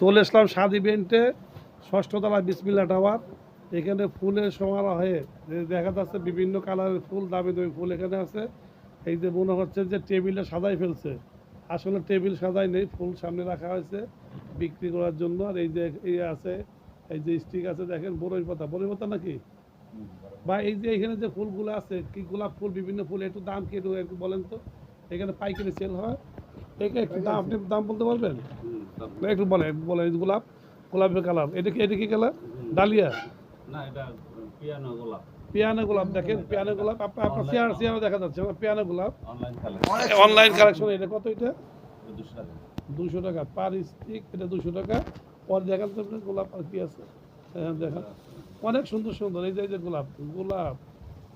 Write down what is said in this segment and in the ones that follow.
চলে আসলাম স্বাদ ইভেন্টে ষষ্ঠ তলা বিসমিল্লা টাওয়ার। এখানে ফুলের সমারোহ হয়ে দেখা যাচ্ছে বিভিন্ন কালারের ফুল, দামি দামি ফুল এখানে আছে। এই যে মনে হচ্ছে যে টেবিলে সাজাই ফেলছে। আসলে টেবিল সাজাই নেই, ফুল সামনে রাখা হয়েছে বিক্রি করার জন্য। আর এই যে এই আছে, এই যে স্টিক আছে, দেখেন বরই পাতা। বরই পাতা নাকি? বা এই যে এখানে যে ফুলগুলো আছে, কি গোলাপ ফুল, বিভিন্ন ফুল, একটু দাম কি একটু বলেন তো? এখানে পাইকারি সেল হয়। এটা একটু দাম, আপনি দাম বলতে পারবেন? একটু বলেন একটু বলেন গোলাপ গোলাপের কালার এটা কি এটা কি কালার? ডালিয়া? না এটা পিয়ানো গোলাপ। পিয়ানো গোলাপ দেখেন পিয়ানো গোলাপ আপনার আপনার চেয়ার চেয়ারও দেখা যাচ্ছে পিয়ানো গোলাপ। অনলাইন কালেকশন এটা কত এটা? দুশো টাকা। পার স্টিক এটা দুশো টাকা। পরে দেখান তো গোলাপ আর কি আছে। হ্যাঁ দেখান। অনেক সুন্দর সুন্দর এই যে গোলাপ গোলাপ।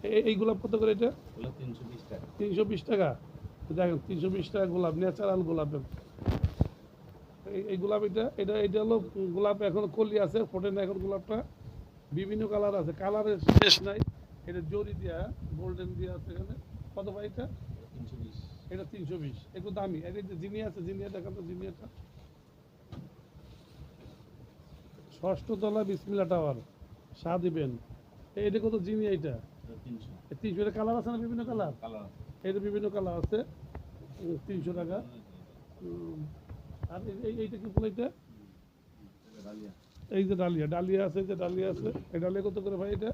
এই- গোলাপ কত করে এটা? তিনশো বিশ টাকা। তিনশো বিশ টাকা। দেখেন তিনশো বিশ টাকা গোলাপ ন্যাচারাল গোলাপ এই- গোলাপ এটা এটা এটা হলো গোলাপ এখন কলি আছে ফোটে না এখন গোলাপটা। বিভিন্ন কালার আছে কালারের শেষ নাই। এটা জরি দিয়া গোল্ডেন দিয়া আছে এখানে। কত ভাই এটা? এটা তিনশো বিশ একটু দামি। এটা যে জিনিয়া আছে জিনিয়া দেখান তো জিনিয়াটা। ষষ্ঠ তলা বিসমিল্লা টাওয়ার শাহ দিবেন। এটা কত জিনিয়া এটা? তিনশো। এটা কালার আছে না বিভিন্ন কালার? কালার এটা বিভিন্ন কালার আছে। তিনশো টাকা। আর এই- এই- এইটা কি ফুল এটা? এই যে ডালিয়া ডালিয়া আছে যে ডালিয়া আছে এই ডালিয়া কত করে ভাই এটা?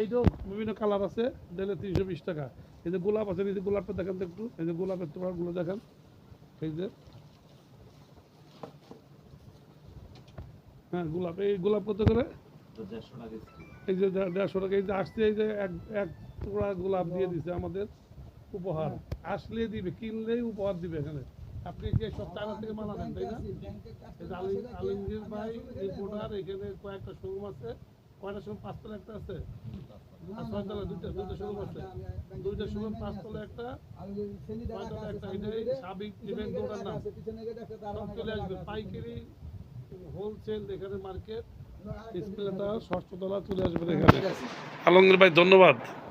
এইটাও বিভিন্ন কালার আছে তিনশো বিশ টাকা। এই যে গোলাপ আছে এই যে গোলাপটা দেখান তো একটু এই যে গোলাপের তোমারগুলো দেখান। এই যে। হ্যাঁ গোলাপ এই গোলাপ কত করে? এই যে দেড়শো টাকা এই যে আসছে এই যে এক এক টুকরা গোলাপ দিয়ে দিছে আমাদের উপহার। আসলে দিবে কিনলেই উপহার দিবে এখানে। আপনি সব চায়না থেকে মাল আনেন তাই না? যে আলিমগীর ভাই, রিপোর্টার, এখানে কয়েকটা শোরুম আছে। কয়টা শোরুম? পাঁচতলা একটা আছে। ছয়তলা দুইটা দুইটা শোরুম আছে। দুইটা শোরুম, পাঁচতলা একটা, ছয়তলা একটা এটাই সাবিক ইভেন্ট দৌড়ার নাম। সব চলে আসবে। পাইকারি হোলসেল এখানে মার্কেট ষষ্ঠ তলা চলে আসবে এখানে। আলমগীর ভাই, ধন্যবাদ।